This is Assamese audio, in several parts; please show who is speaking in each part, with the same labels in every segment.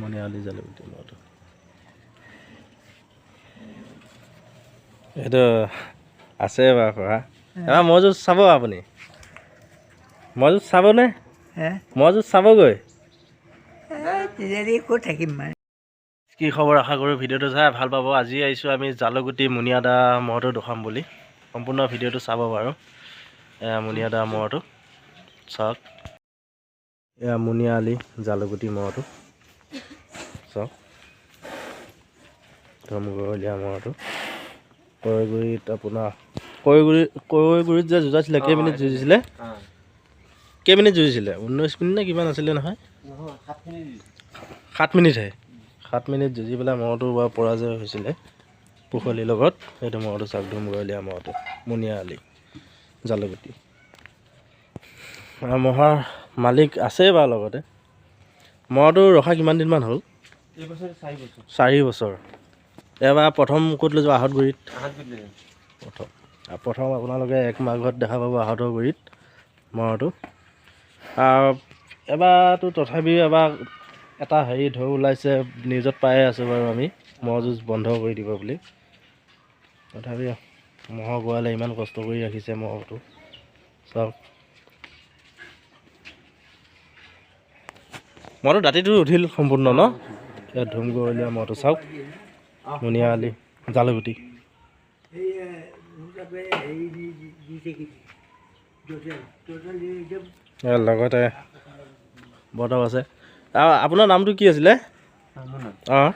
Speaker 1: মানে।
Speaker 2: আলি জালুগুটি ল'ৰাটো এইটো আছে বাৰু খুৰা। এবাৰ মজুত চাব আপুনি। মজুত চাবনে?
Speaker 3: হে?
Speaker 2: মজুত চাবগৈ।
Speaker 3: ক'ত থাকিম মানে
Speaker 2: কি খবৰ? আশা কৰোঁ ভিডিঅ'টো চাই ভাল পাব। আজি আহিছোঁ আমি জালুগুটি মুনিয়াদা মহটো দেখুৱাম বুলি। সম্পূৰ্ণ ভিডিঅ'টো চাব বাৰু। এয়া মুনিয়াদা মহটো। চাওক। এয়া মুনিয়া আলি জালুগুটি মহটো। চাওক। ধমগলীয়া মহটো। কৈগুৰিত আপোনাৰ কৈগুৰি কৈগুৰিত যে যুঁজাইছিলে কেইমিনিট যুঁজিছিলে। কেইমিনিট যুঁজিছিলে? ঊনৈছ মিনিট নে কিমান আছিলে নহয়?
Speaker 1: দি-
Speaker 2: সাত মিনিটহে সাত মিনিট যুঁজি পেলাই মহটো বাৰু পৰাজয় হৈছিলে। পুখলিৰ লগত সেইটো মহটো চাক ধুম গৰলীয়া মহটো মুনিয়া আলি জালুগুটি। আৰু মহৰ মালিক আছে বাৰু লগতে? মহটো ৰখা কিমান দিনমান হ'ল?
Speaker 1: চাৰি বছৰ।
Speaker 2: এবাৰ প্ৰথম ক'ত লৈ আহঁতগুৰিত
Speaker 1: আহাত বিদ্যুৎ
Speaker 2: প্ৰথম। আৰু প্ৰথম আপোনালোকে এক মাঘত দেখা পাব আহঁতৰ গুৰিত মহৰটো আৰু এবাৰতো তথাপিও এবাৰ এটা হেৰি ঢৌ ওলাইছে নিউজত পায়ে আছোঁ বাৰু আমি মহ যুঁজ বন্ধ কৰি দিব বুলি। তথাপিও মহৰ গোৱালে ইমান কষ্ট কৰি ৰাখিছে মহটো। চাওক। মহটো দাঁতিটো উঠিল সম্পূৰ্ণ ন? ইয়াত ধুম গৰলীয়া মহটো চাওক। মুনিয়া আলি জালুগুটি। লগতে বৰ্তাও আছে। আপোনাৰ নামটো কি আছিলে? অঁ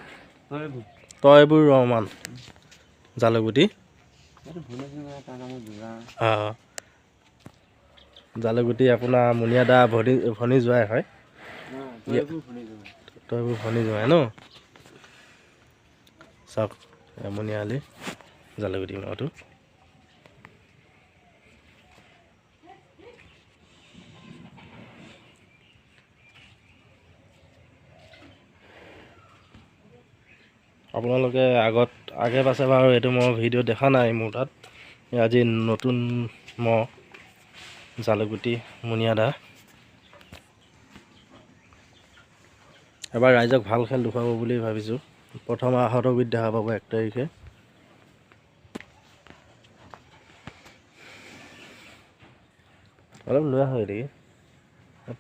Speaker 1: তই এইবোৰ
Speaker 2: ৰহমান।
Speaker 1: বুঢ়া
Speaker 2: অঁ জালুগুটি আপোনাৰ মুনিয়াদা ভনী ভনী যোৱাই হয়।
Speaker 1: তই এইবোৰ শুনিছোঁ
Speaker 2: তয়বুৰ ভনী যোৱাই ন? চাওক এয়া মুনিয়া আলি জালুগুটি মহটো আপোনালোকে আগত আগে পাছে বাৰু এইটো মই ভিডিঅ' দেখা নাই মোৰ তাত। আজি নতুন মহ জালুগুটি মুনিয়াদা এবাৰ ৰাইজক ভাল খেল দেখুৱাব বুলি ভাবিছোঁ। প্ৰথম আহঁতৰ গীত দেখা পাব এক তাৰিখে। অলপ লৈ আহক এদিকে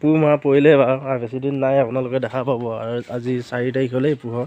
Speaker 2: পুহ মাহ পৰিলে বাৰু আৰু বেছি দিন নাই আপোনালোকে দেখা পাব। আৰু আজি চাৰি তাৰিখ হ'লেই পুহৰ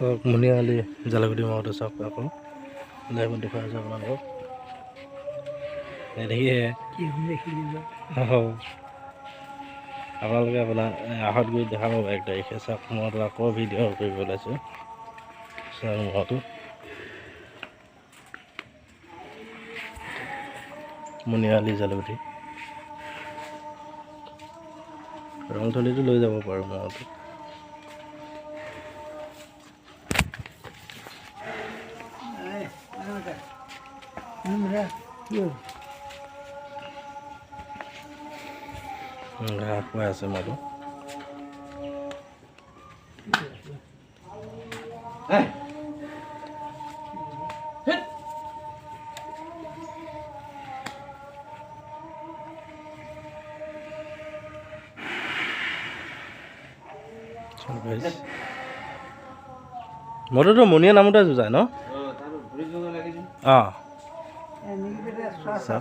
Speaker 2: চাওক মুনিয়া আলি জালুগুটি মাৰোঁতে চাওক আকৌ। লাইভত দেখুৱাই আছোঁ আপোনালোকক। দেখিয়ে অঁ আপোনালোকে আপোনাৰ আহত গৈ দেখা পাব এক তাৰিখে। চাওক মইতো আকৌ ভিডিঅ' কৰিব ওলাইছোঁ। চাওক মহটো মুনিয়ালি জালুগুটি ৰংথলীটো লৈ যাব পাৰোঁ মহটো খুৱাই আছে মহটো মইতোতো মনিয়া নামতে যুঁজাই ন
Speaker 1: অঁ
Speaker 2: Só.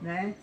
Speaker 3: Né?